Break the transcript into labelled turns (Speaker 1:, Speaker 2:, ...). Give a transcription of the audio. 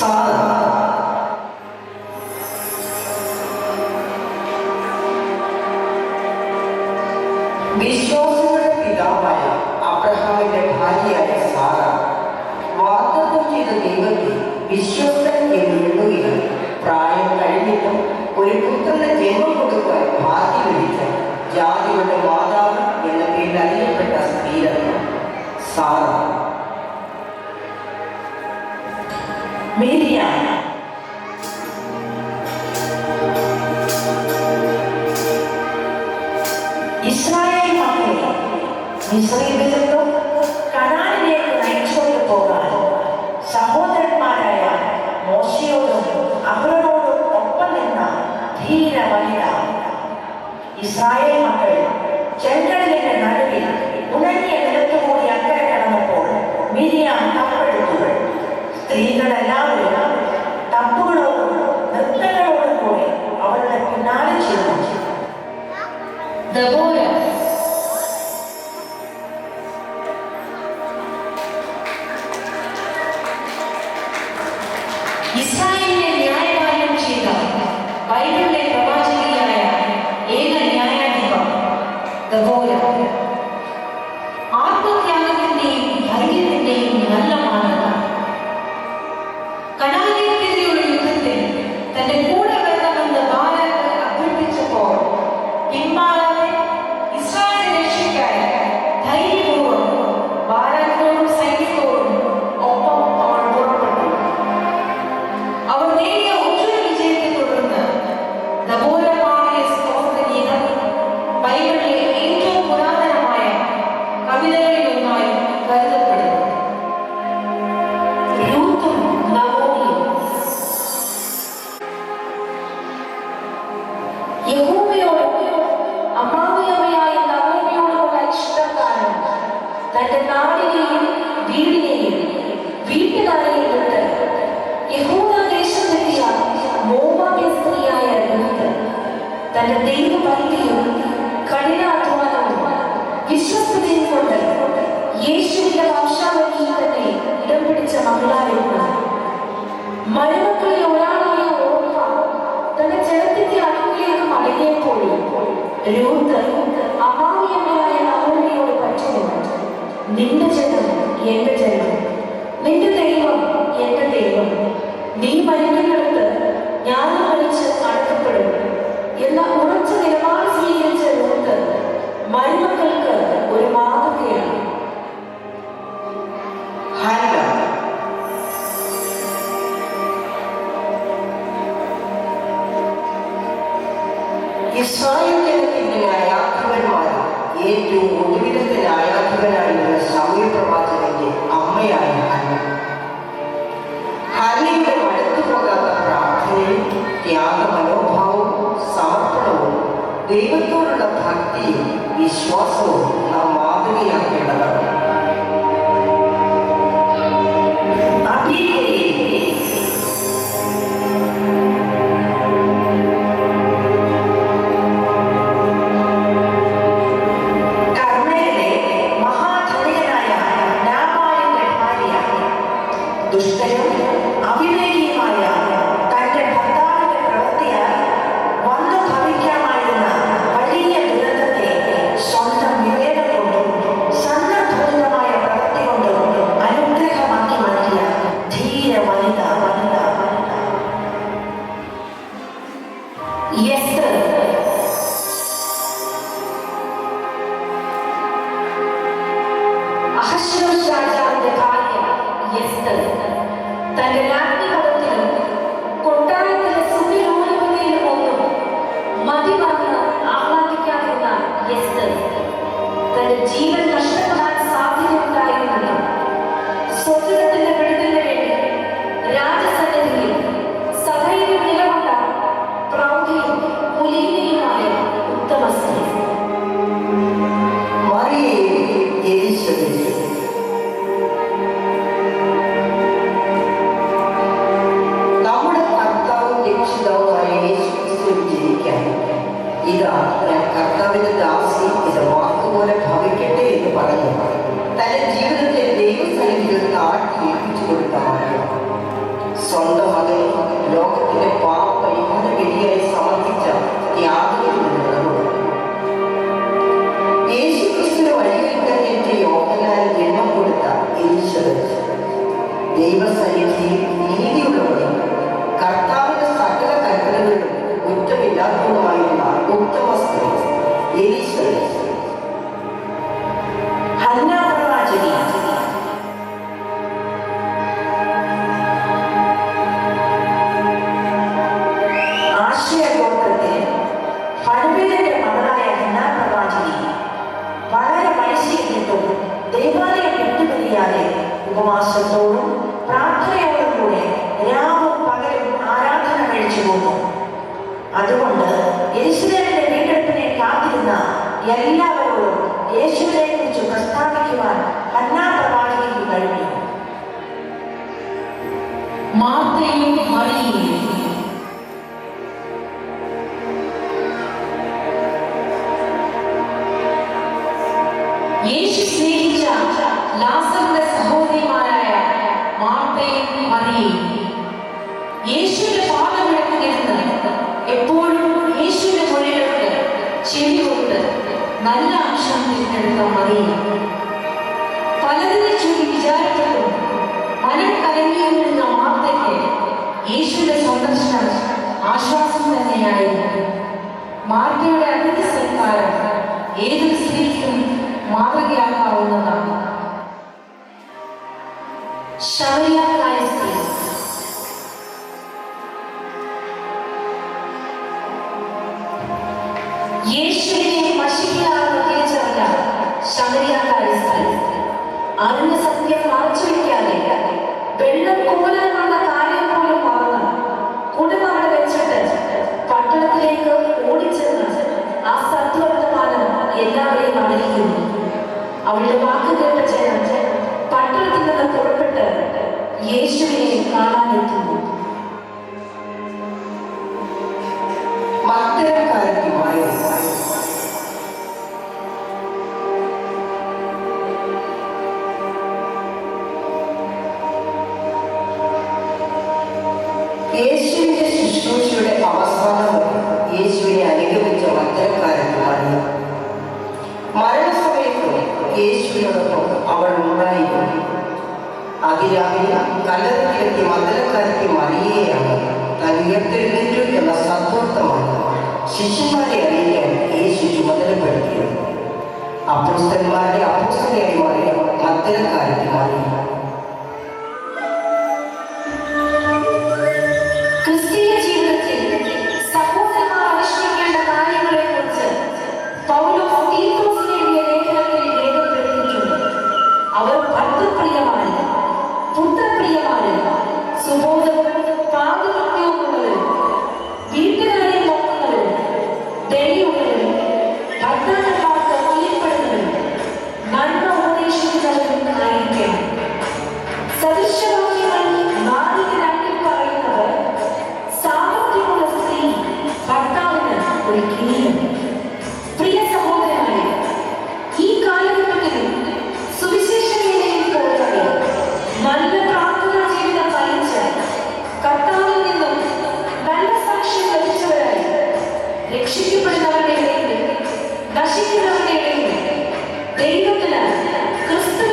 Speaker 1: Sara വിശ്വാസങ്ങളുടെ പിതാവായ അബ്രഹാമിന്റെ ഭാര്യയായ സാറ വാഗ്ദത്തം ചെയ്ത ദൈവത്തെ വിശ്വസ്തൻ എന്ന് എണ്ണുകയും പ്രായം കഴിഞ്ഞിട്ടും ഒരു പുത്രന് ജന്മം കൊടുക്കുവാൻ ഭാഗ്യം ലഭിച്ച ജാതികളുടെ മാതാവ് എന്ന പേരിൽ അറിയപ്പെട്ട സ്ത്രീരത്നം സാറ മീരിയാം ഇസ്രായേൽ മക്കളെ മിസ്രൈമിൽ നിന്നും കനാലിലേക്ക് നയിച്ചുകൊണ്ട് പോകാൻ സഹോദരന്മാരായ മോശയോടും അവരോടും ഒപ്പം നിന്ന ധീര വനിത. ഇസ്രായേൽ മക്കൾ ചെങ്കടലിന്റെ നടുവിൽ ഉണങ്ങിയ നിലത്തുകൂടി അക്കരെ കടന്നപ്പോൾ മിരിയാം കപ്പെടുത്തു സ്ത്രീകളെല്ലാവരും തപ്പുകളോടും നൃത്തങ്ങളോടും കൂടി അവരുടെ പിന്നാലെ
Speaker 2: ദബോര ഇസ്രായേലിനെ ന്യായപാലനം ചെയ്ത ബൈബിളിലെ യഹൂബയോട് അമ്മാവിയമ്മയായ നവോമിയോടുള്ള ഇഷ്ടം കാരണം തന്റെ നാടിനെയും വീടിനെയും വീട്ടുകാരെയും വിട്ട് യഹൂദ ദേശത്തെത്തിയ മോവാബ്യ സ്ത്രീയായ രൂത്ത് തന്റെ ദൈവഭക്തിയും കഠിനാധ്വാനവും യേശുവിന്റെ വംശാവലിയിൽ തന്നെ ഇടം പിടിച്ച മകളായിരുന്നു മരുമക്കളിൽ രൂത്ത് അമാവിയമ്മയായ നവോമിയോട് പറ്റുന്നു നിന്റെ ജനം എന്റെ ജനം നിന്റെ ദൈവം എന്റെ ദൈവം നീ മരിക്കുന്നിടത്ത് ഞാനും മരിച്ച് അടക്കപ്പെടും. എന്ന ഉറച്ച
Speaker 1: ദൈവത്തോടുള്ള ഭക്തിയും വിശ്വാസവും നാം മാതൃകയാക്കേണ്ടതാണ് തന്റെ
Speaker 2: ജീവൻ তার কীর্তি জীবনে তাহলে সন্ধ্যা হবে লগ্ন ഉപവാസത്തോടും പ്രാർത്ഥനയോടും കൂടെ രാവും പകലും ആരാധന കഴിച്ചു പോകും അതുകൊണ്ട് യേശുദേവന്റെ വീണ്ടെടുപ്പിനെ കാത്തിരുന്ന എല്ലാവരോടും യേശുവിനെ കുറിച്ച് പ്രസ്താവിക്കുവാൻ ഹന്നാ പ്രവാചകയ്ക്ക് കഴിഞ്ഞു. മാർത്തയും മറിയയും. യേശു സ്നേഹിച്ച ലാസറിന്റെ സഹോദരിമാരായ മാർത്തയും മറിയയും. യേശുവിന്റെ പാദമിടക്കിരുന്ന് എപ്പോഴും യേശുവിന്റെ മൊഴികൾക്ക് ചെവി കൊണ്ട് നല്ല അംശം തിരഞ്ഞെടുത്ത മറിയ. പലതിനെ ചൊല്ലി വിചാരിച്ചപ്പോൾ മനം കലങ്ങിയിരുന്ന മാർത്തയ്ക്ക് യേശുവിന്റെ സന്ദർശനം ആശ്വാസം തന്നെയായിരുന്നു. മാർത്തയുടെ അതിഥി സൽക്കാരം ഏതൊരു സ്ത്രീക്കും മാതൃകയാക്കാവുന്നതാണ്. Sharia Lifestyle. यीशु ने मशीहा चलना शमरिया का स्थान अन्य सत्य मार्च क्या वेल्लम
Speaker 3: कोला യേശുവിന്റെ ശുശ്രൂഷയുടെ അവസാനം വരെ യേശുവിനെ അനുഗമിച്ച മറ്റൊരുകാര്യമായി മരണസമയത്ത് യേശുവിനോടൊപ്പം അവൾ ഉണ്ടായിരുന്നു അതിരാവിലെ കല്ലറക്കിലെത്തിയ മന്ദലക്കാരത്തി മറിയയാണ് താൻ ഉയർത്തെഴുന്നേറ്റു എന്ന സദ്വർത്തമാണ് ശിഷ്യന്മാരെ അറിയിക്കാൻ യേശു ചുമതലപ്പെടുത്തിയത് അപ്പോസ്തന്മാരുടെ അപ്പോസ്തലയായി മാറിയ മന്ദലക്കാരത്തി മറിയ
Speaker 2: ക്രിസ്തീയ ജീവിതത്തിൽ സഹോദരന്മാർ അനുഷ്ഠിക്കേണ്ട കാര്യങ്ങളെക്കുറിച്ച് പൗലോസ് തീത്തോസിന് എഴുതിയ ലേഖനത്തിൽ രേഖപ്പെടുത്തിയിട്ടുണ്ട്. അവർ ഭർത്തൃപ്രിയമാരും പുത്രപ്രിയമാണ് സുബോധവും പാകഭക്തിയുമുള്ളവരും രക്ഷിക്കപ്പെടുന്നവരുടെ ഇടയിൽ നശിക്കുന്നവരുടെ ഇടയിൽ ദൈവത്തിന് ക്രിസ്തുവിന്റെ